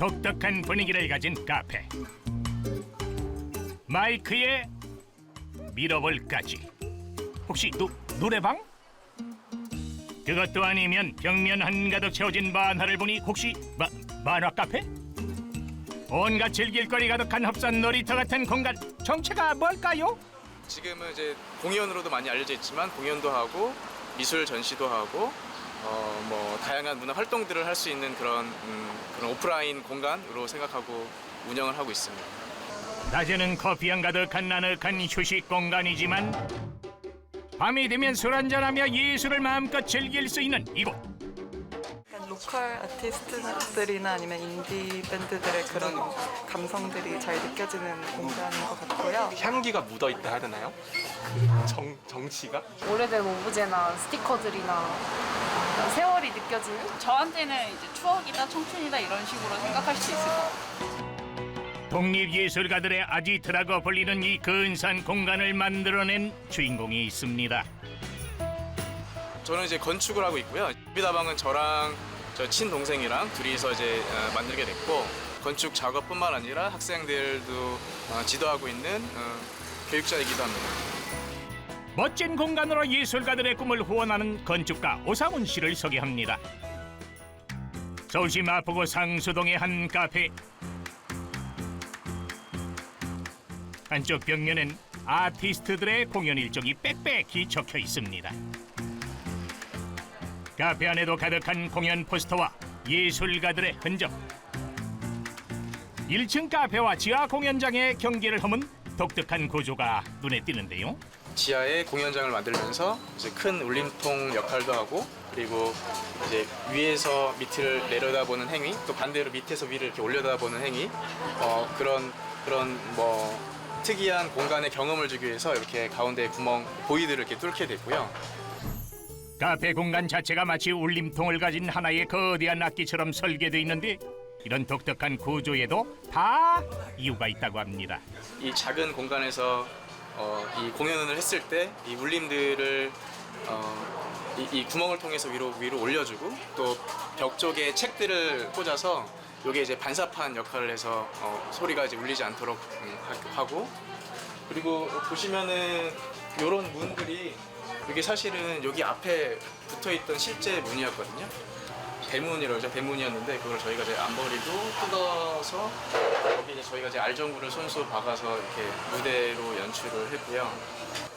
독특한 분위기를 가진 카페 마이크에 미러볼까지 혹시 노, 노래방? 그것도 아니면 벽면 한가득 채워진 만화를 보니 혹시 마, 만화 카페? 온갖 즐길거리 가득한 흡산 놀이터 같은 공간 정체가 뭘까요? 지금은 이제 공연으로도 많이 알려져 있지만 공연도 하고 미술 전시도 하고 어 뭐 다양한 문화 활동들을 할 수 있는 그런 음, 그런 오프라인 공간으로 생각하고 운영을 하고 있습니다. 낮에는 커피향 가득한 나늑한 휴식 공간이지만 밤이 되면 술 한잔하며 예술을 마음껏 즐길 수 있는 이곳 약간 로컬 아티스트들이나 아니면 인디 밴드들의 그런 감성들이 잘 느껴지는 공간인 것 같고요. 향기가 묻어 있다 해야 되나요? 정 정치가? 오래된 오브제나 스티커들이나 세월이 느껴지는 저한테는 이제 추억이다, 청춘이다 이런 식으로 생각할 수 있을 것 같아요. 독립예술가들의 아지트라고 불리는 이 근사한 공간을 만들어낸 주인공이 있습니다 저는 이제 건축을 하고 있고요. 비다방은 저랑 저 친동생이랑 둘이서 이제 어, 만들게 됐고 건축 작업뿐만 아니라 학생들도 어, 지도하고 있는 어, 교육자이기도 합니다. 멋진 공간으로 예술가들의 꿈을 후원하는 건축가 오상훈 씨를 소개합니다 서울시 마포구 상수동의 한 카페 한쪽 벽면엔 아티스트들의 공연 일정이 빽빽히 적혀 있습니다. 카페 안에도 가득한 공연 포스터와 예술가들의 흔적. 1층 카페와 지하 공연장의 경계를 허문 독특한 구조가 눈에 띄는데요. 지하에 공연장을 만들면서 이제 큰 울림통 역할도 하고 그리고 이제 위에서 밑을 내려다보는 행위 또 반대로 밑에서 위를 이렇게 올려다보는 행위 어, 그런 그런 뭐 특이한 공간의 경험을 주기 위해서 이렇게 가운데 구멍 보이드를 이렇게 뚫게 됐고요. 카페 공간 자체가 마치 울림통을 가진 하나의 거대한 악기처럼 설계되어 있는데 이런 독특한 구조에도 다 이유가 있다고 합니다. 이 작은 공간에서 어, 이 공연을 했을 때 이 울림들을 어, 이, 이 구멍을 통해서 위로 위로 올려주고 또 벽 쪽에 책들을 꽂아서 이게 이제 반사판 역할을 해서 어, 소리가 이제 울리지 않도록 음, 하- 하고 그리고 보시면은 이런 문들이 이게 사실은 여기 앞에 붙어 있던 실제 문이었거든요. 대문이라고 하죠. 대문이었는데 그걸 저희가 이제 안 버리고 뜯어서 여기 이제 저희가 이제 알전구를 손수 박아서 이렇게 무대로 연출을 했고요.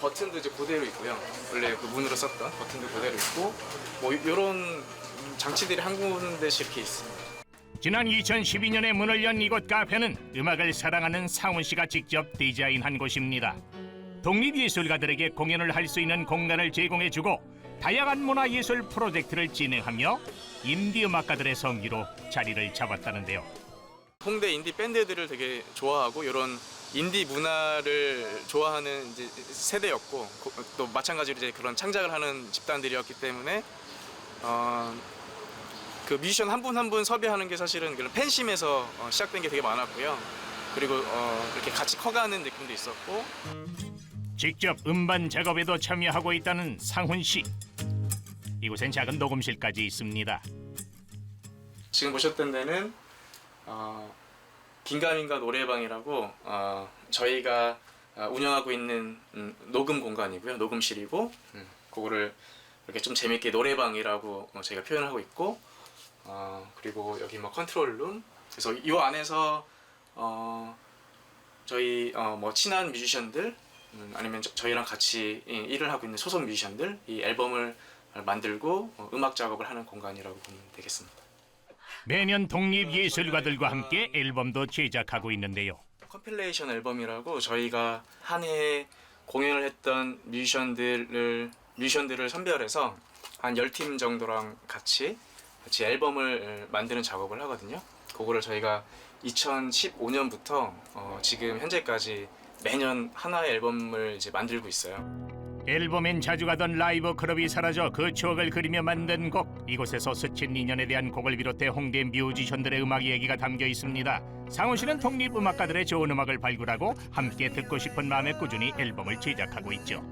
버튼도 이제 그대로 있고요. 원래 그 문으로 썼던 버튼도 그대로 있고 뭐 이런 장치들이 한 군데씩 이렇게 있습니다. 지난 2012년에 문을 연 이곳 카페는 음악을 사랑하는 상훈 씨가 직접 디자인한 곳입니다. 독립예술가들에게 공연을 할 수 있는 공간을 제공해주고 다양한 문화예술 프로젝트를 진행하며 인디 음악가들의 성기로 자리를 잡았다는데요. 홍대 인디 밴드들을 되게 좋아하고 이런 인디 문화를 좋아하는 이제 세대였고 고- 또 마찬가지로 이제 그런 창작을 하는 집단들이었기 때문에 어, 그 뮤지션 한 분 한 분 섭외하는 게 사실은 그런 팬심에서 어, 시작된 게 되게 많았고요. 그리고 어, 그렇게 같이 커가는 느낌도 있었고 직접 음반 작업에도 참여하고 있다는 상훈 씨. 이곳엔 작은 녹음실까지 있습니다. 지금 보셨던 데는 어, 긴가민가 노래방이라고 어, 저희가 어, 운영하고 있는 음, 녹음 공간이고요. 녹음실이고 음, 그거를 이렇게 좀 재밌게 노래방이라고 어, 저희가 표현을 하고 있고 어, 그리고 여기 뭐 컨트롤룸 그래서 이 안에서 어, 저희 어, 뭐 친한 뮤지션들 음, 아니면 저, 희랑 같이 이- 일을 하고 있는 소속 뮤지션들 이 앨범을 만들고 어, 음악 작업을 하는 공간이라고 보면 되겠습니다. 매년 독립예술가들과 함께 앨범도 제작하고 있는데요. 컴필레이션 앨범이라고 저희가 한 해에 공연을 했던 뮤지션들을 뮤지션들을 선별해서 한 10팀 정도랑 같이 같이 앨범을 만드는 작업을 하거든요. 그거를 저희가 2015년부터 어, 지금 현재까지 매년 하나의 앨범을 이제 만들고 있어요. 앨범엔 자주 가던 라이브 클럽이 사라져 그 추억을 그리며 만든 곡. 이곳에서 스친 인연에 대한 곡을 비롯해 홍대 뮤지션들의 음악 얘기가 담겨 있습니다. 상훈 씨는 독립음악가들의 좋은 음악을 발굴하고 함께 듣고 싶은 마음에 꾸준히 앨범을 제작하고 있죠.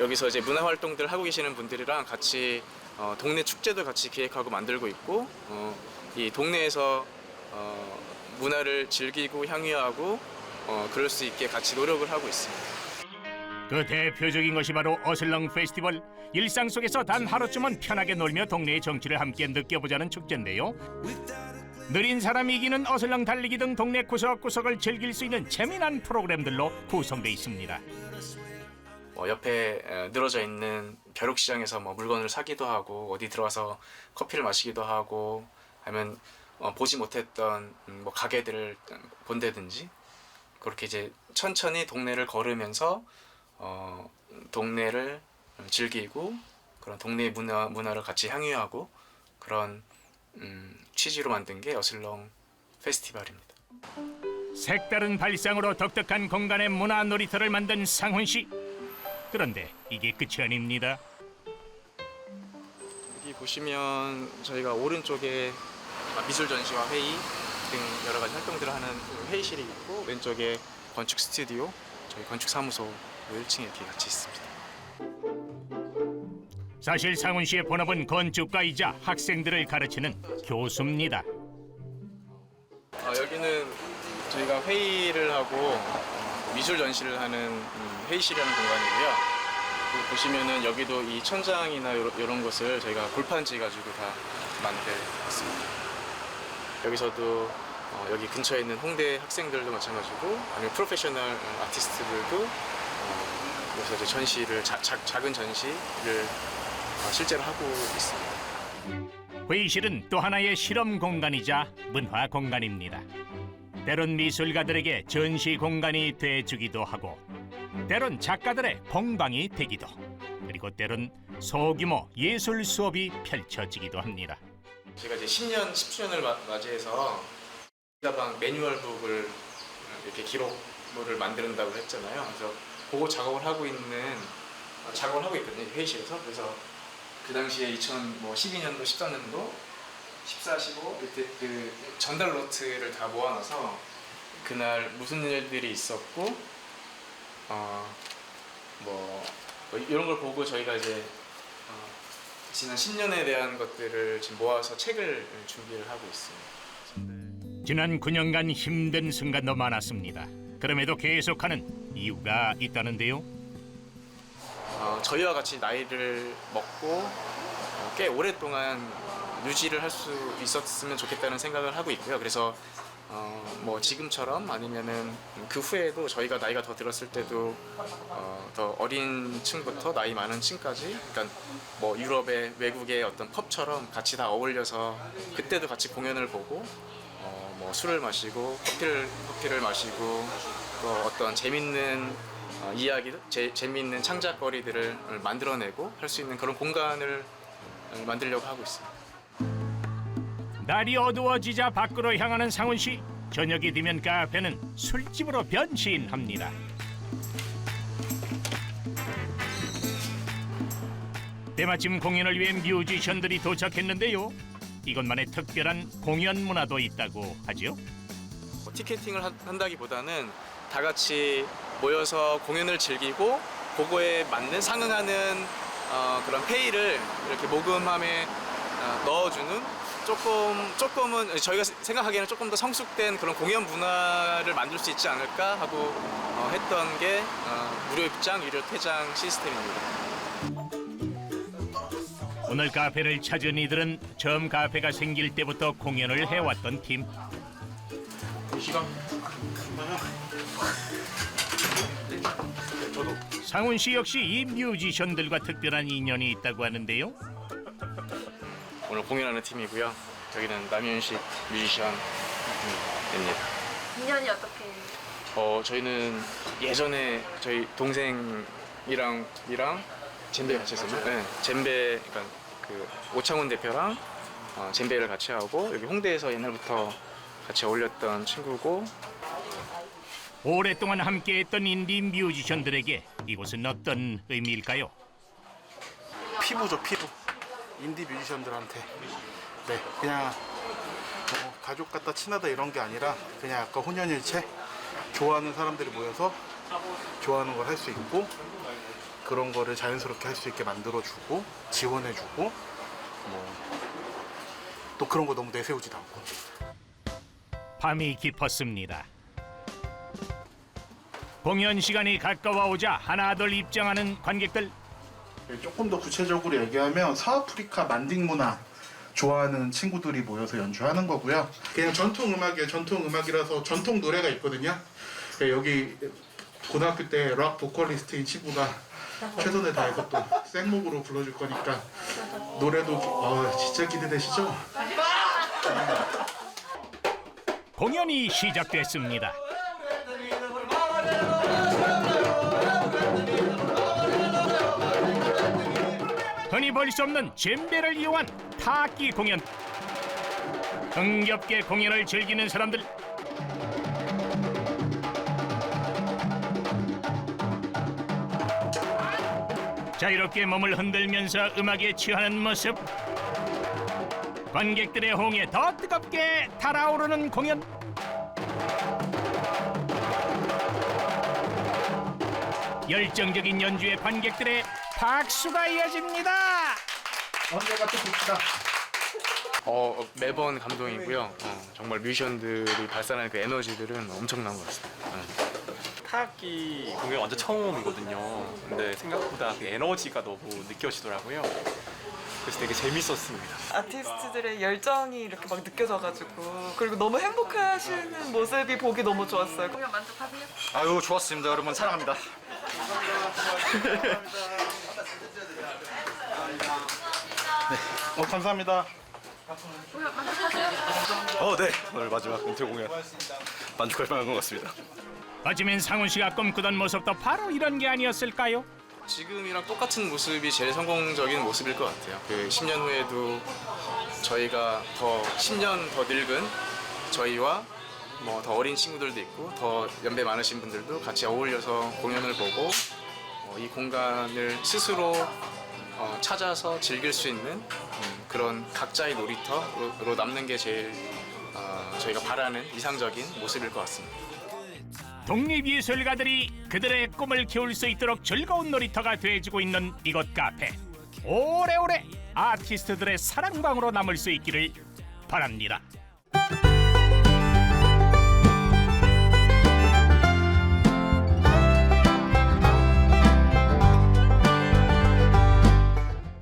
여기서 이제 문화 활동들 하고 계시는 분들이랑 같이 어, 동네 축제도 같이 기획하고 만들고 있고 어, 이 동네에서 어, 문화를 즐기고 향유하고 어, 그럴 수 있게 같이 노력을 하고 있습니다. 그 대표적인 것이 바로 어슬렁 페스티벌. 일상 속에서 단 하루쯤은 편하게 놀며 동네의 정치를 함께 느껴보자는 축제인데요. 느린 사람이 이기는 어슬렁 달리기 등 동네 구석구석을 즐길 수 있는 재미난 프로그램들로 구성돼 있습니다. 뭐 옆에 에, 늘어져 있는 벼룩시장에서 뭐 물건을 사기도 하고 어디 들어와서 커피를 마시기도 하고 아니면 어, 보지 못했던 음, 뭐 가게들을 음, 본다든지 그렇게 이제 천천히 동네를 걸으면서 어, 동네를 즐기고 그런 동네 문화 문화를 같이 향유하고 그런 음, 취지로 만든 게 어슬렁 페스티벌입니다. 색다른 발상으로 독특한 공간의 문화 놀이터를 만든 상훈 씨. 그런데 이게 끝이 아닙니다. 여기 보시면 저희가 오른쪽에 미술 전시와 회의 등 여러 가지 활동들을 하는 회의실이 있고 왼쪽에 건축 스튜디오, 저희 건축 사무소 1층에 이렇게 같이 있습니다. 사실 상훈 씨의 본업은 건축가이자 학생들을 가르치는 교수입니다. 어, 여기는 저희가 회의를 하고 어, 미술 전시를 하는 음, 회의실이라는 공간이고요. 그 보시면은 여기도 이 천장이나 이런 것을 저희가 골판지 가지고 다 만들었습니다. 여기서도 어, 여기 근처에 있는 홍대 학생들도 마찬가지고 아니면 프로페셔널 아티스트들도 어, 여기서 이제 전시를 자, 자, 작은 전시를 어, 실제로 하고 있습니다. 회의실은 또 하나의 실험 공간이자 문화 공간입니다. 때론 미술가들에게 전시 공간이 돼주기도 하고, 때론 작가들의 공방이 되기도, 그리고 때론 소규모 예술 수업이 펼쳐지기도 합니다. 제가 이제 10년, 10주년을 맞이해서 다방 매뉴얼북을 이렇게 기록물을 만든다고 했잖아요. 그래서 그거 작업을 하고 있는 어, 작업을 하고 있거든요 회의실에서. 그래서 그 당시에 2012년도, 13년도, 14, 15 이때 그 전달 노트를 다 모아놔서 그날 무슨 일들이 있었고 어 뭐 이런 걸 보고 저희가 이제 어, 지난 10년에 대한 것들을 지금 모아서 책을 준비를 하고 있습니다. 지난 9년간 힘든 순간도 많았습니다. 그럼에도 계속하는 이유가 있다는데요. 어, 저희와 같이 나이를 먹고 어, 꽤 오랫동안 유지를 할 수 있었으면 좋겠다는 생각을 하고 있고요. 그래서 어, 뭐 지금처럼 아니면은 그 후에도 저희가 나이가 더 들었을 때도 어, 더 어린 층부터 나이 많은 층까지 그러니까 뭐 유럽의 외국의 어떤 펍처럼 같이 다 어울려서 그때도 같이 공연을 보고 어, 뭐 술을 마시고 커피를 커피를 마시고 또 어떤 재밌는 어, 이야기, 재, 재미있는 창작거리들을 만들어내고 할 수 있는 그런 공간을 어, 만들려고 하고 있습니다. 날이 어두워지자 밖으로 향하는 상훈 씨. 저녁이 되면 카페는 술집으로 변신합니다. 때마침 공연을 위해 뮤지션들이 도착했는데요. 이것만의 특별한 공연 문화도 있다고 하죠. 뭐 티켓팅을 한- 한다기보다는 다 같이 모여서 공연을 즐기고 그거에 맞는 상응하는 어, 그런 페이를 이렇게 모금함에 어, 넣어주는 조금 조금은 저희가 생각하기에는 조금 더 성숙된 그런 공연 문화를 만들 수 있지 않을까 하고 어, 했던 게 어, 무료 입장, 유료 퇴장 시스템입니다. 오늘 카페를 찾은 이들은 처음 카페가 생길 때부터 공연을 해왔던 팀. 상훈 씨 역시 이 뮤지션들과 특별한 인연이 있다고 하는데요. 오늘 공연하는 팀이고요. 저기는 남현식 뮤지션입니다. 인연이 어떻게 어 저희는 예전에 저희 동생이랑 이랑 젬베 같이 했었죠. 네, 젬베 그러니까 그 오창훈 대표랑 어, 젬베를 같이 하고 여기 홍대에서 옛날부터 같이 어울렸던 친구고 오랫동안 함께했던 인디 뮤지션들에게 이곳은 어떤 의미일까요? 피부죠 피부 인디 뮤지션들한테. 네 그냥 뭐 가족 같다 친하다 이런 게 아니라 그냥 아까 혼연일체 좋아하는 사람들이 모여서 좋아하는 걸 할 수 있고 그런 거를 자연스럽게 할 수 있게 만들어주고 지원해주고 뭐 또 그런 거 너무 내세우지도 않고. 밤이 깊었습니다. 공연 시간이 가까워오자 하나둘 입장하는 관객들. 네, 조금 더 구체적으로 얘기하면 서아프리카 만딩 문화 좋아하는 친구들이 모여서 연주하는 거고요. 그냥 전통 음악이에요. 전통 음악이라서 전통 노래가 있거든요. 네, 여기 고등학교 때 락 보컬리스트인 친구가 최선을 다해서 또 생목으로 불러줄 거니까 노래도 기- 어, 진짜 기대되시죠? 공연이 시작됐습니다. 흔히 볼수 없는 젬베를 이용한 타악기 공연. 흥겹게 공연을 즐기는 사람들. 자유롭게 몸을 흔들면서 음악에 취하는 모습. 관객들의 호응에 더 뜨겁게 달아오르는 공연. 열정적인 연주에 관객들의 박수가 이어집니다. 언제가 또 봅시다. 어, 매번 감동이고요. 어, 정말 뮤지션들이 발산하는 그 에너지들은 엄청난 것 같습니다. 네. 타악기 공연 완전 처음이거든요. 근데 생각보다 그 에너지가 너무 느껴지더라고요. 그래서 되게 재밌었습니다. 아티스트들의 열정이 이렇게 막 느껴져가지고 그리고 너무 행복하시는 모습이 보기 너무 좋았어요. 공연 만족하세요? 아유 좋았습니다 여러분 사랑합니다 어, 감사합니다. 만족하세요? 어네 오늘 마지막 은퇴 공연 만족할 만한 것 같습니다 어쩌면 상훈 씨가 꿈꾸던 모습도 바로 이런 게 아니었을까요? 지금이랑 똑같은 모습이 제일 성공적인 모습일 것 같아요. 그 10년 후에도 저희가 더 10년 더 늙은 저희와 뭐 더 어린 친구들도 있고 더 연배 많으신 분들도 같이 어울려서 공연을 보고 어, 이 공간을 스스로 어, 찾아서 즐길 수 있는 음, 그런 각자의 놀이터로 남는 게 제일 어, 저희가 바라는 이상적인 모습일 것 같습니다. 독립예술가들이 그들의 꿈을 키울 수 있도록 즐거운 놀이터가 돼주고 있는 이곳 카페. 오래오래 아티스트들의 사랑방으로 남을 수 있기를 바랍니다.